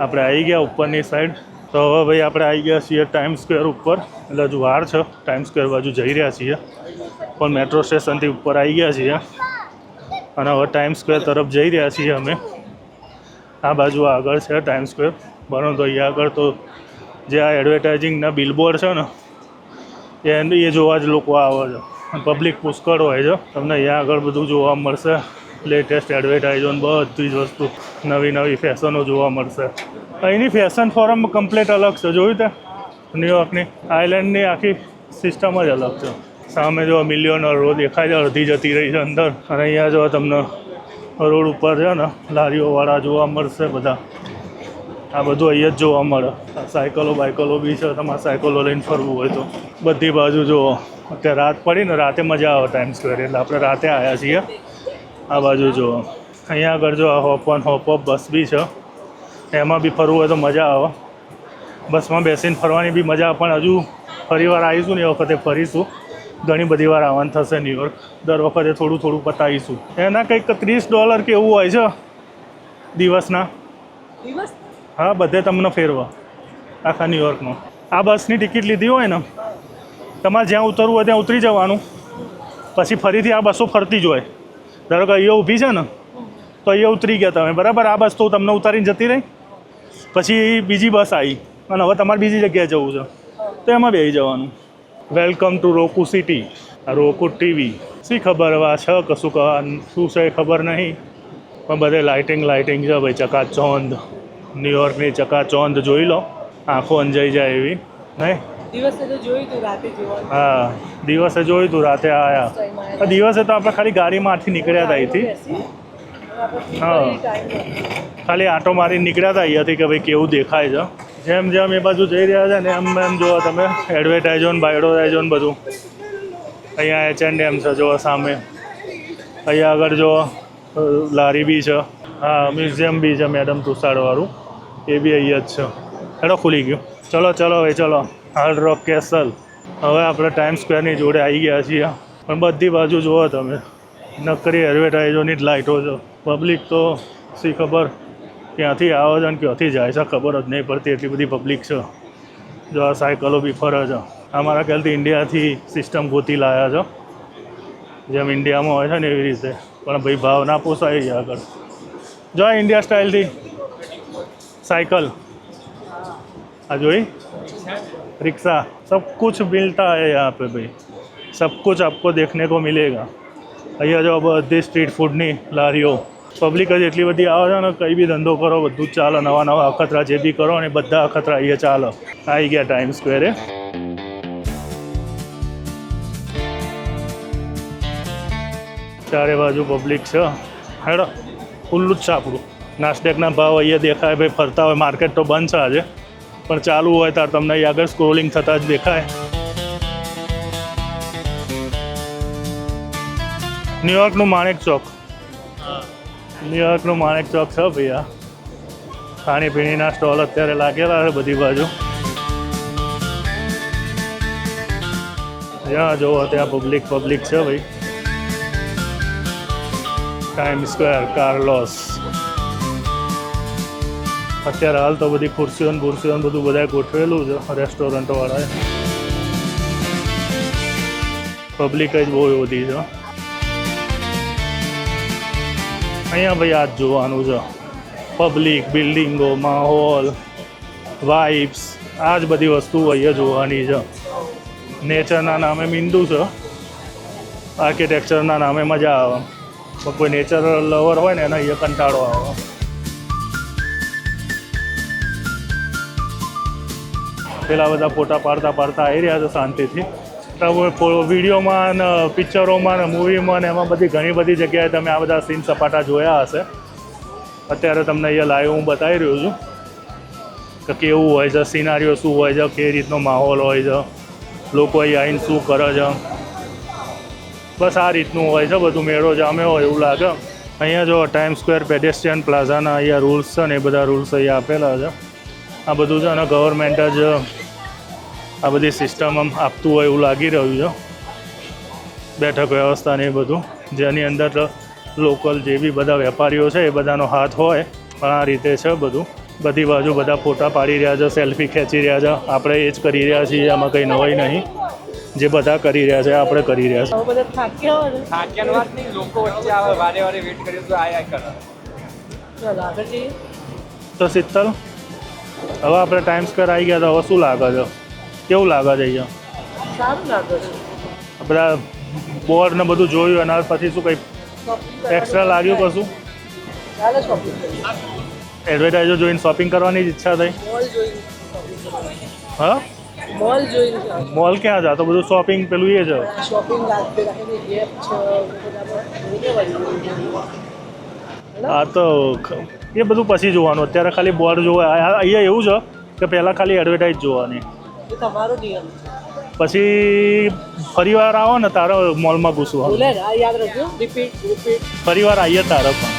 આપણે આવી ગયા ઉપરની સાઈડ તો હવે ભાઈ આપણે આવી ગયા છીએ ટાઈમ સ્ક્વેર ઉપર. એટલે હજુ વાર છે. ટાઈમ સ્ક્વેર બાજુ જઈ રહ્યા છીએ. પણ મેટ્રો સ્ટેશનથી ઉપર આવી ગયા છીએ. અને હવે ટાઈમ સ્ક્વેર તરફ જઈ રહ્યા છીએ અમે. આ બાજુ આગળ છે ટાઈમ સ્ક્વેર પરંતુ અહીંયા આગળ તો જે આ એડવર્ટાઇઝિંગના બિલબોર્ડ છે ને એ જોવા જ લોકો આવે છે. પબ્લિક પુષ્કળ હોય છે તમને અહીંયા આગળ બધું જોવા મળશે. લેટેસ્ટ એડવર્ટાઇઝો બધી જ વસ્તુ. નવી નવી ફેશનો જોવા મળશે. અહીંની ફેશન ફોરમ કમ્પ્લીટ અલગ છે. જોયું તે? ન્યુયોર્કની આઇલેન્ડની આખી સિસ્ટમ જ અલગ છે. સામે જો મિલિયનર રોડ દેખાય છે. અડધી જતી રહી છે અંદર. અને અહીંયા જો તમને રોડ ઉપર છે ને લારીઓવાળા જોવા મળશે બધા. આ બધું અહીંયા જ જોવા મળે. સાયકલો બાયકલો બી છે. તમારે સાયકલો લઈને ફરવું હોય તો. બધી બાજુ જુઓ. અત્યારે રાત પડી ને રાતે મજા આવે ટાઈમ સ્ક્વેર એટલે આપણે રાતે આવ્યા છીએ. આ બાજુ જુઓ અહીંયા આગળ જો આ hop on hop off bus બી છે. એમાં બી ફરવું હોય તો મજા આવે. બસમાં બેસીને ફરવાની બી મજા પણ હજુ ફરી વાર આવીશું ને એ વખતે ફરીશું. ઘણી બધી વાર આવવાનું થશે ન્યુયોર્ક દર વખતે થોડું થોડું પતાવીશું. એના કંઈક ત્રીસ ડોલર કે એવું હોય છે દિવસના? હા બધે તમને ફેરવા. આખા ન્યુયોર્કમાં આ બસની ટિકિટ લીધી હોય ને તમારે જ્યાં ઉતરવું હોય ત્યાં ઉતરી જવાનું. પછી ફરીથી આ બસો ફરતી જ હોય. ધારો કે અહીંયા ઊભી છે ને, તો અહીંયા ઉતરી ગયા તમે. બરાબર? આ બસ તો તમને ઉતારીને જતી રહી. પછી બીજી બસ આવી. અને હવે તમારે બીજી જગ્યાએ જવું છે. તો એમાં બેસી જવાનું. Welcome to Roku city Roku TV શી ખબર હવે આ છે કશું કહા શું છે ખબર નહીં. પણ બધે લાઇટિંગ લાઇટિંગ છે ભાઈ, ચકાચોંધ. ન્યુયોર્કની ચકાચોંધ જોઈ લો. આંખો અંજાઈ જાય એવી. નહીં? દિવસે તો જોયું હતું રાતે જોવાનું. હા દિવસે જોયું તું રાતે આયા. દિવસે તો આપણે ખાલી ગાડીમાંથી નીકળ્યા હતા અહીંથી. હા. ખાલી આંટો મારી નીકળ્યા હતા અહીંયાથી કે ભાઈ કેવું દેખાય છે. જેમ જેમ એ બાજુ જઈ રહ્યા છે ને એમ એમ જુઓ તમે એડવર્ટાઇઝો ને બાયોડોટાઇઝો ને બધું. અહીંયા એચ એન્ડ એમ છે જુઓ સામે. અહીંયા આગળ જો લારી બી છે. હા મ્યુઝિયમ બી છે મેડમ તુષારવાળું. એ બી અહીંયા જ છે. હેડો ખુલી ગયું. ચલો ચલો હવે ચલો. હાર્ડ રોક કેસલ હવે આપણે ટાઈમ સ્ક્વેરની જોડે આવી ગયા છીએ. પણ બધી બાજુ જુઓ તમે. નક્કરી એડવર્ટાઇઝોની જ લાઇટો છો. પબ્લિક તો શી ખબર? ક્યાંથી આવે છે અને ક્યાંથી જાય છે ખબર જ નહીં પડતી એટલી બધી પબ્લિક છે. જો આ સાયકલો બી ફરે છે. અમારા ખ્યાલથી ઇન્ડિયાથી સિસ્ટમ ગોતી લાયા છો. જેમ ઇન્ડિયામાં હોય છે ને એવી રીતે. પણ ભાઈ ભાવ ના પોસાય ગયા આગળ. જો ઇન્ડિયા સ્ટાઇલથી સાયકલ આ જોઈ? रिक्शा सब कुछ मिलता है यहाँ पे भाई सब कुछ आपको देखने को मिलेगा અહીંયા જો બધી સ્ટ્રીટ ફૂડની લારીઓ પબ્લિક જ એટલી બધી આવે છે ને કંઈ બી ધંધો કરો બધું જ ચાલે નવા નવા અખતરા જે બી કરો ને બધા અખતરા અહીંયા ચાલે આવી ગયા ટાઈમ સ્ક્વેરે ચારે બાજુ પબ્લિક છે હેડો ખુલ્લું જ છે આપણું નાસ્ટેકના ભાવ અહીંયા દેખાય ભાઈ ફરતા હોય માર્કેટ તો બંધ છે આજે પણ ચાલુ હોય ત્યારે તમને આગળ સ્ક્રોલિંગ થતાં જ દેખાય. ન્યુયોર્કનું માણેક ચોક. ન્યુયોર્કનું માણેક ચોક છે ભૈયા. ખાણીપીણીના સ્ટોલ અત્યારે લાગેલા છે બધી બાજુ. જ્યાં જોવો ત્યાં પબ્લિક પબ્લિક છે ભાઈ. ટાઈમ સ્ક્વેર કાર્લોસ અત્યારે હાલ તો બધી ખુરશીઓ ને બધું બધા ગોઠવેલું છે, રેસ્ટોરન્ટવાળાએ. પબ્લિક જ બહુ બધી છે. અહીંયા ભાઈ આ જ જોવાનું છે. પબ્લિક બિલ્ડિંગો માહોલ વાઇબ્સ આ જ બધી વસ્તુ અહીંયા જોવાની છે. નેચરના નામે મીંડું છે. આર્કિટેક્ચરના નામે મજા આવે. કોઈ નેચરલ લવર હોય ને, એને અહીંયા કંટાળો આવે. પેલા બધા ફોટા પાડતા પાડતા આવી રહ્યા છે શાંતિથી. વિડીયોમાં ને પિક્ચરોમાં ને મૂવીમાં ને એમાં બધી ઘણી બધી જગ્યાએ તમે આ બધા સીન સપાટા જોયા હશે. અત્યારે તમને અહીંયા લાઈવ હું બતાવી રહ્યો છું કે કેવું હોય છે સિનારીઓ શું હોય છે કઈ રીતનો માહોલ હોય છે, લોકો અહીં આવીને શું કરે છે. બસ આ રીતનું હોય છે, બધું મેળો જામે હોય એવું લાગે. અહીંયા જો ટાઈમ સ્ક્વેર પેડેસ્ટ્રિયન પ્લાઝાના અહીંયા રૂલ્સ છે ને એ બધા રૂલ્સ અહીંયા આપેલા છે. આ બધું છે અને ગવર્મેન્ટ જ આ બધી સિસ્ટમ આમ આપતું હોય એવું લાગી રહ્યું છે. બેઠક વ્યવસ્થા ને એ બધું. જેની અંદર લોકલ જે બી બધા વેપારીઓ છે એ બધાનો હાથ હોય. પણ આ રીતે છે બધું. બધી બાજુ બધા ફોટા પાડી રહ્યા છે સેલ્ફી ખેંચી રહ્યા છે. આપણે એ જ કરી રહ્યા છીએ આમાં કંઈ નવાઈ નહીં. જે બધા કરી રહ્યા છે આપણે કરી રહ્યા છીએ. હવે બધા થાક્યા હોય ને. થાક્યાની વાત નહીં લોકો વચ્ચે આવે વારે વારે વેટ કર્યું તો આય આય કરે. ચાલો આગળ જઈએ. તો શીતલ હવે આપણે ટાઈમ સ્કવેર આવી ગયા તો હવે શું લાગે છે? કેવું લાગે છે અહીંયા? સારું લાગે છે. બધા બોર્ડ ને બધું જોયું એના પછી શું કંઈ એક્સ્ટ્રા લાગ્યું કશું? એડવર્ટાઇઝો જોઈને શોપિંગ કરવાની જ ઈચ્છા થઈ. હા? મોલ જોઈને મોલ ક્યાં જા તો બધું શોપિંગ પેલું એ છે શોપિંગ. આ તો એ બધું પછી જોવાનું. અત્યારે ખાલી બોર્ડ જોવા અહીંયા એવું છે કે પહેલાં ખાલી એડવર્ટાઇઝ જોવાની. એ તમારો નિયમ પછી ફરીવાર આવો ને તારો મોલમાં આ યાદ રાખજો. રિપીટ રિપીટ ફરીવાર આવીએ તારો પણ.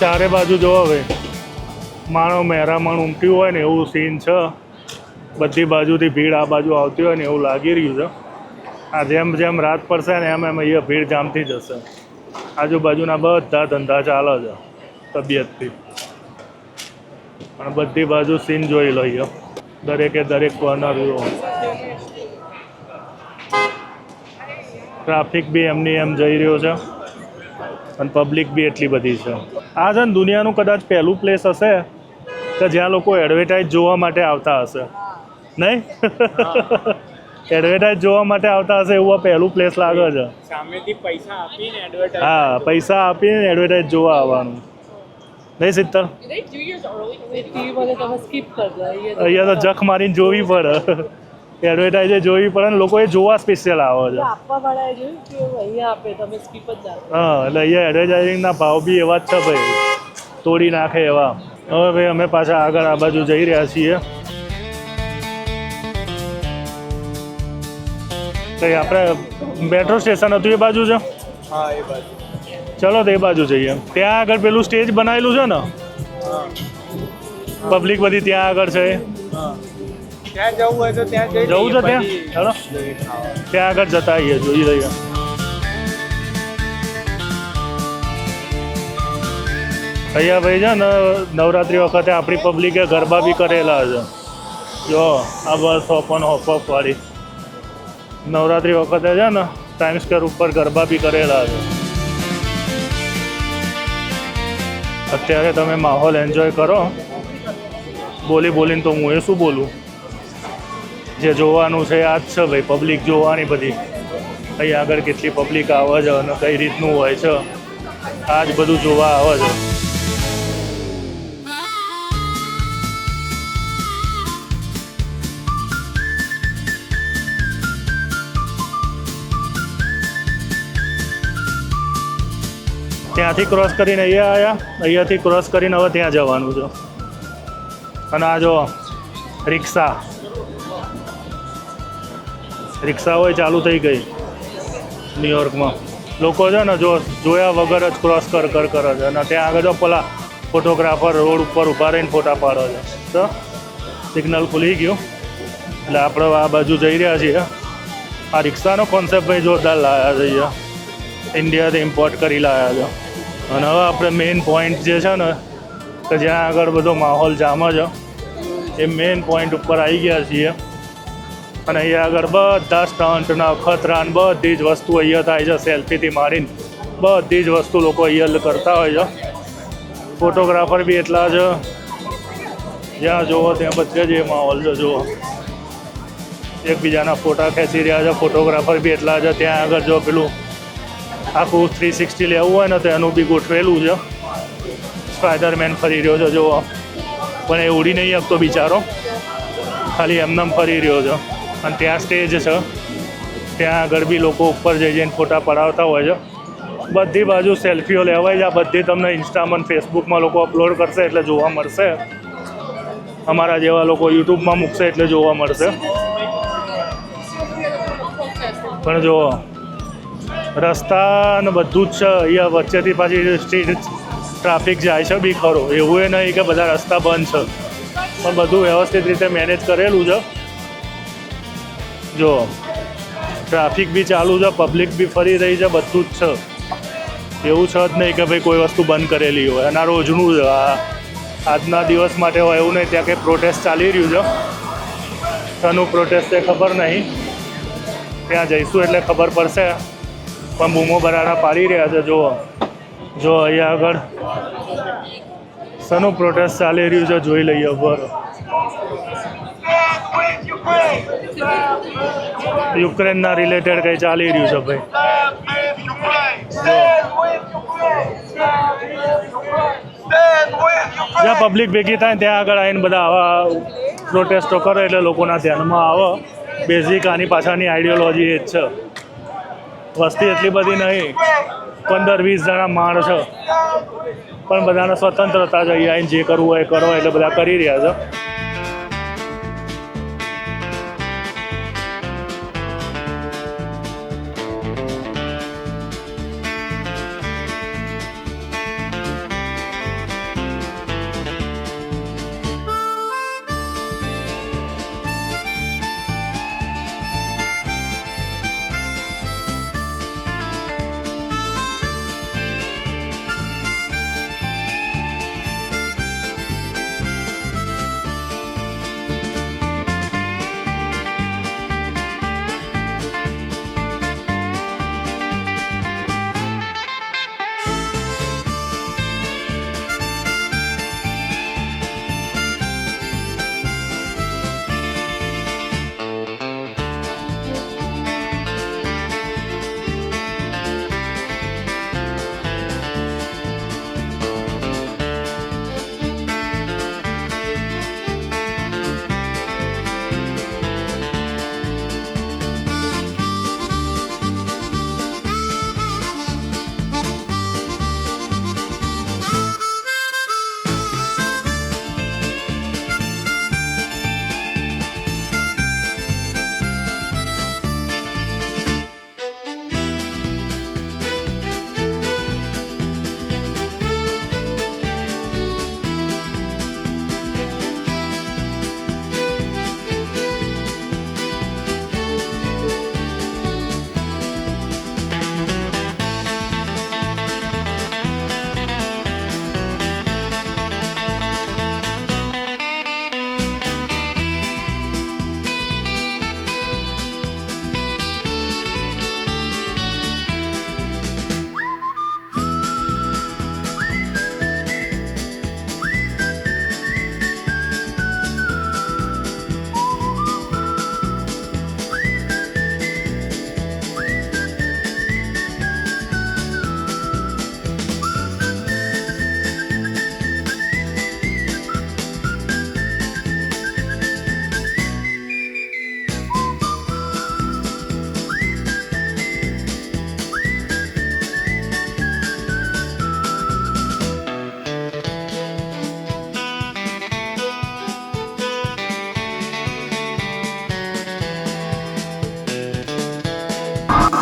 ચારે બાજુ જો હવે. માણો મહેરામણ ઉમટ્યું હોય ને એવું સીન છે. બધી બાજુથી ભીડ આ બાજુ આવતી હોય ને એવું લાગી રહ્યું છે. આ જેમ જેમ રાત પડશે ને એમ એમ અહીંયા ભીડ જામતી જશે. આજુબાજુના બધા ધંધા ચાલે છે તબિયતથી. પણ બધી બાજુ સીન જોઈ લઈએ દરેકે દરેક કોર્નર ટ્રાફિક બી એમની એમ જઈ રહ્યો છે અને પબ્લિક બી એટલી બધી છે. આ છે ને દુનિયાનું કદાચ પહેલું પ્લેસ હશે કે જ્યાં લોકો એડવર્ટાઇઝ જોવા માટે આવતા હશે. નહીં? એડવર્ટાઇઝ જોવા માટે આવતા હશે એવું આ પહેલું પ્લેસ લાગે છે. સામેથી પૈસા આપીને એડવર્ટાઇઝ હા પૈસા આપીને એડવર્ટાઇઝ જોવા આવવાનું. નહીં સિત્તર અહીંયા તો જખ મારીને જોવી પડે એડવર્ટાઇઝ જોવી પડે ને લોકો એ જોવા સ્પેશિયલ આવે છે. હા એટલે અહીંયા એડવર્ટાઇઝિંગના ભાવ બી એવા જ છે ભાઈ. તોડી નાખે એવા. હવે ભાઈ, અમે પાછા આગળ આ બાજુ જઈ રહ્યા છીએ. કઈ આપણે મેટ્રો સ્ટેશન હતું એ બાજુ છે? હા, એ બાજુ. ચલો તો એ બાજુ જઈએ. ત્યાં આગળ પેલું સ્ટેજ બનાવેલું છે ને? પબ્લિક બધી ત્યાં આગળ છે. ત્યાં જવું હોય તો ત્યાં જવું છે ત્યાં? ચલો ચાલો. ત્યાં આગળ જતા આવીએ જોઈ લઈએ. અહીંયા ભાઈ છે ને નવરાત્રિ વખતે આપણી પબ્લિકે ગરબા બી કરેલા છે. જો આ બસ ઓપન હોપ વાળી. નવરાત્રિ વખતે છે ને ટાઈમ સ્ક્વેર ઉપર ગરબા બી કરેલા છે. અત્યારે તમે માહોલ એન્જોય કરો. બોલી બોલીને તો હું એ શું બોલું? જે જોવાનું છે આ જ છે ભાઈ પબ્લિક જોવાની બધી. અહીં આગળ કેટલી પબ્લિક આવે છે અને કઈ રીતનું હોય છે. આ જ બધું જોવા આવે છે. ત્યાંથી ક્રોસ કરીને અહીંયા આવ્યા. અહીંયાથી ક્રોસ કરીને હવે ત્યાં જવાનું છે. અને આ જો રિક્ષા. રિક્ષા હોય ચાલુ થઈ ગઈ. ન્યુયોર્કમાં લોકો છે ને જો જોયા વગર જ ક્રોસ કર કર, કરે છે. અને ત્યાં આગળ જો પેલા ફોટોગ્રાફર રોડ ઉપર ઊભા રહીને ફોટા પાડે છે. તો સિગ્નલ ખુલી ગયું. એટલે આપણે આ બાજુ જઈ રહ્યા છીએ. આ રિક્ષાનો કોન્સેપ્ટ ભાઈ જોરદાર લાવ્યા છે અહીંયા. ઇન્ડિયાથી ઇમ્પોર્ટ કરી લાવ્યા છે. અને હવે આપણે મેઇન પોઈન્ટ જે છે ને, કે જ્યાં આગળ બધો માહોલ જામે છે એ મેઇન પોઈન્ટ ઉપર આવી ગયા છીએ. અને અહીંયા આગળ બધા સ્ટન્ટના ખતરાન બધી જ વસ્તુ અહીંયા થાય છે સેલ્ફીથી મારીને બધી જ વસ્તુ લોકો અહીંયા કરતા હોય છે. ફોટોગ્રાફર બી એટલા છે જ્યાં જુઓ ત્યાં બધે જ એ માહોલ છે, જુઓ. એકબીજાના ફોટા ખેંચી રહ્યા છે ફોટોગ્રાફર બી એટલા છે ત્યાં આગળ જો પેલું આખું થ્રી સિક્સટી લેવું હોય ને તો એનું બી ગોઠવેલું છે. સ્પાઈડરમેન ફરી રહ્યો છે, જુઓ. પણ એ ઉડી નહીં શકતો બિચારો. ખાલી એમનેમ ફરી રહ્યો છે. અને ત્યાં સ્ટેજ છે. ત્યાં આગળ બી લોકો ઉપર જઈ જઈને ફોટા પડાવતા હોય છે. બધી બાજુ સેલ્ફીઓ લેવાય છે. આ બધી તમને ઇન્સ્ટામાં ફેસબુકમાં લોકો અપલોડ કરશે એટલે જોવા મળશે. અમારા જેવા લોકો યુટ્યુબમાં મૂકશે એટલે જોવા મળશે. પણ જો રસ્તા ને બધું જ છે. અહીંયા વચ્ચેથી પાછી સ્ટ્રીટ ટ્રાફિક જાય છે બી ખરો. એવું એ નહીં કે બધા રસ્તા બંધ છે. પણ બધું વ્યવસ્થિત રીતે મેનેજ કરેલું છે. જો ટ્રાફિક બી ચાલુ છે પબ્લિક બી ફરી રહી છે, બધું જ છે. એવું છે જ નહીં કે ભાઈ કોઈ વસ્તુ બંધ કરેલી હોય. આ રોજનું જ, આ આજના દિવસ માટે હોય એવું નહીં, ત્યાં કંઈ પ્રોટેસ્ટ ચાલી રહ્યું છે. શાનું પ્રોટેસ્ટ છે ખબર નહીં. ત્યાં જઈશું એટલે ખબર પડશે. પણ બૂમો બરાડા પાડી રહ્યા છે, જુઓ. જો અહીંયા આગળ શાનું પ્રોટેસ્ટ ચાલી રહ્યું છે, જોઈ લઈએ ઉપર. યુક્રેનના રિલેટેડ કંઈ ચાલી રહ્યું છે, ભાઈ? જ્યાં પબ્લિક ભેગી થાય ત્યાં આગળ આવીને બધા આવા પ્રોટેસ્ટો કરે એટલે લોકોના ધ્યાનમાં આવે. બેઝિક આની પાછળની આઈડિયોલોજી એ જ છે. વસ્તી એટલી બધી નહીં. પંદર, વીસ જણા માણસો. પણ બધાને સ્વતંત્રતા જોઈએ જે કરવું હોય કરો, એટલે બધા કરી રહ્યા છે.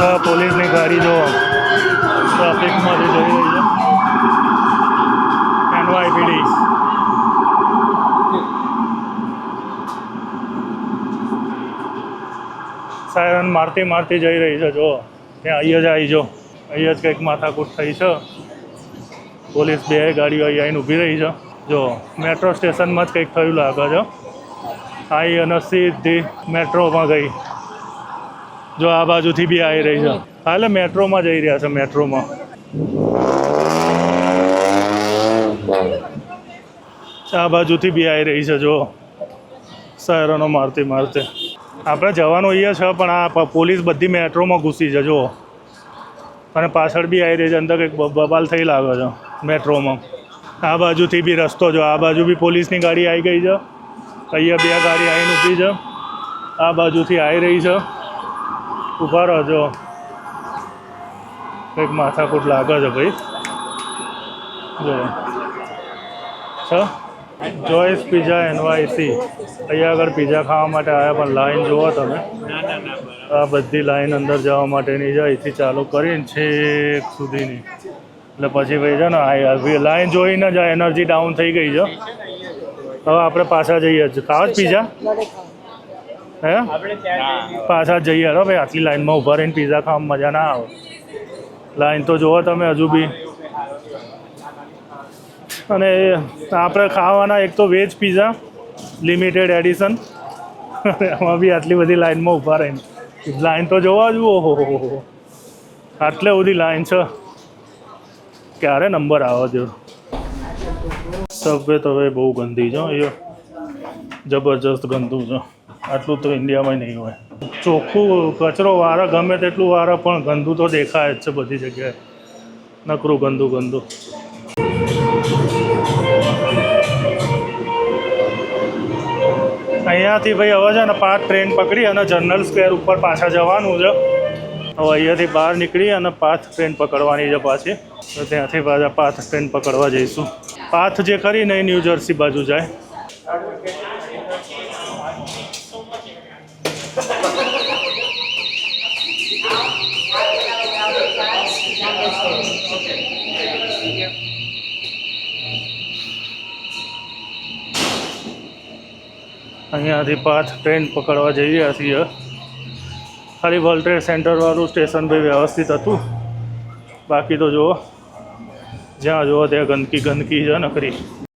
તો પોલીસની ગાડી જો ટ્રાફિકમાંથી જઈ રહી છે. એનવાયપીડી સાયરન મારતી મારતી જઈ રહી છે જો ત્યાં અહીંયા જ આવી જો. અહીંયા જ કંઈક માથાકૂટ થઈ છે. પોલીસ બે ગાડીઓ અહીં આવીને ઊભી રહી છે. જો, મેટ્રો સ્ટેશનમાં જ કંઈક થયું લાગે છે. આવી અને મેટ્રોમાં ગઈ. જો આ બાજુથી બી આવી રહી છે. હા એટલે મેટ્રોમાં જઈ રહ્યા છે, મેટ્રોમાં. આ બાજુથી બી આવી રહી છે, જો. શહેરોનો મારતી મારતે. આપણે જવાનું અહીંયા છે, પણ આ પોલીસ બધી મેટ્રોમાં ઘૂસી છે, જો. અને પાછળ બી આવી રહી છે, અંદર કંઈક બબાલ થઈ લાગે છે, મેટ્રોમાં. આ બાજુથી બી રસ્તો જો, આ બાજુ બી પોલીસની ગાડી આવી ગઈ છે. અહીંયા બે ગાડી આવીને ઊભી છે. આ બાજુથી આવી રહી છે. ઊભા રહો જો કંઈક માથાકૂટ લાગે છે ભાઈ. જો. છ. જોઈસ પીઝા એનવાયસી અહીંયા આગળ પીઝા ખાવા માટે આવ્યા, પણ લાઈન જુઓ તમે. આ બધી લાઈન અંદર જવા માટેની છે. અહીંથી ચાલુ કરીને છેક સુધીની. એટલે પછી ભાઈ છે ને લાઈન જોઈને જ એનર્જી ડાઉન થઈ ગઈ છે. હવે આપણે પાછા જઈએ છીએ ખાવા જ પીઝા હે? પાછા જઈએ. હો ભાઈ આટલી લાઈનમાં ઊભા રહીને પીઝા ખાવામાં મજા ના આવે. લાઈન તો જુઓ તમે હજુ બી. અને આપણે ખાવાના એક તો વેજ પીઝા લિમિટેડ એડિશન એમાં બી આટલી બધી લાઈનમાં ઊભા રહીને. લાઈન તો જોવા જુઓ ઓહો હો હો આટલે બધી લાઈન છે. ક્યારે નંબર આવે જો સબવે તો હવે બહુ ગંદી છે એ જબરજસ્ત ગંદુ છે. આટલું તો ઇન્ડિયામાં નહીં હોય. ચોખ્ખું કચરો વારે ગમે તેટલું વારે, પણ ગંદુ તો દેખાય જ છે બધી જગ્યાએ. નકરું ગંદુ ગંદુ. અહીંયાથી ભાઈ હવે છે ને પાંચ ટ્રેન પકડી અને જનરલ સ્ક્વેર ઉપર પાછા જવાનું છે. હવે અહીંયાથી બહાર નીકળી અને પાથ ટ્રેન પકડવાની છે પાછી. તો ત્યાંથી પાછા પાથ ટ્રેન પકડવા જઈશું. પાથ જે ખરી ને એ ન્યૂ જર્સી બાજુ જાય. અહીંયાથી પાથ ટ્રેન પકડવા જઈ રહ્યા છીએ. ખાલી વર્લ્ડ ટ્રેડ સેન્ટરવાળું સ્ટેશન ભાઈ વ્યવસ્થિત હતું. બાકી તો જુઓ, જ્યાં જુઓ ત્યાં ગંદકી ગંદકી છે નકરી.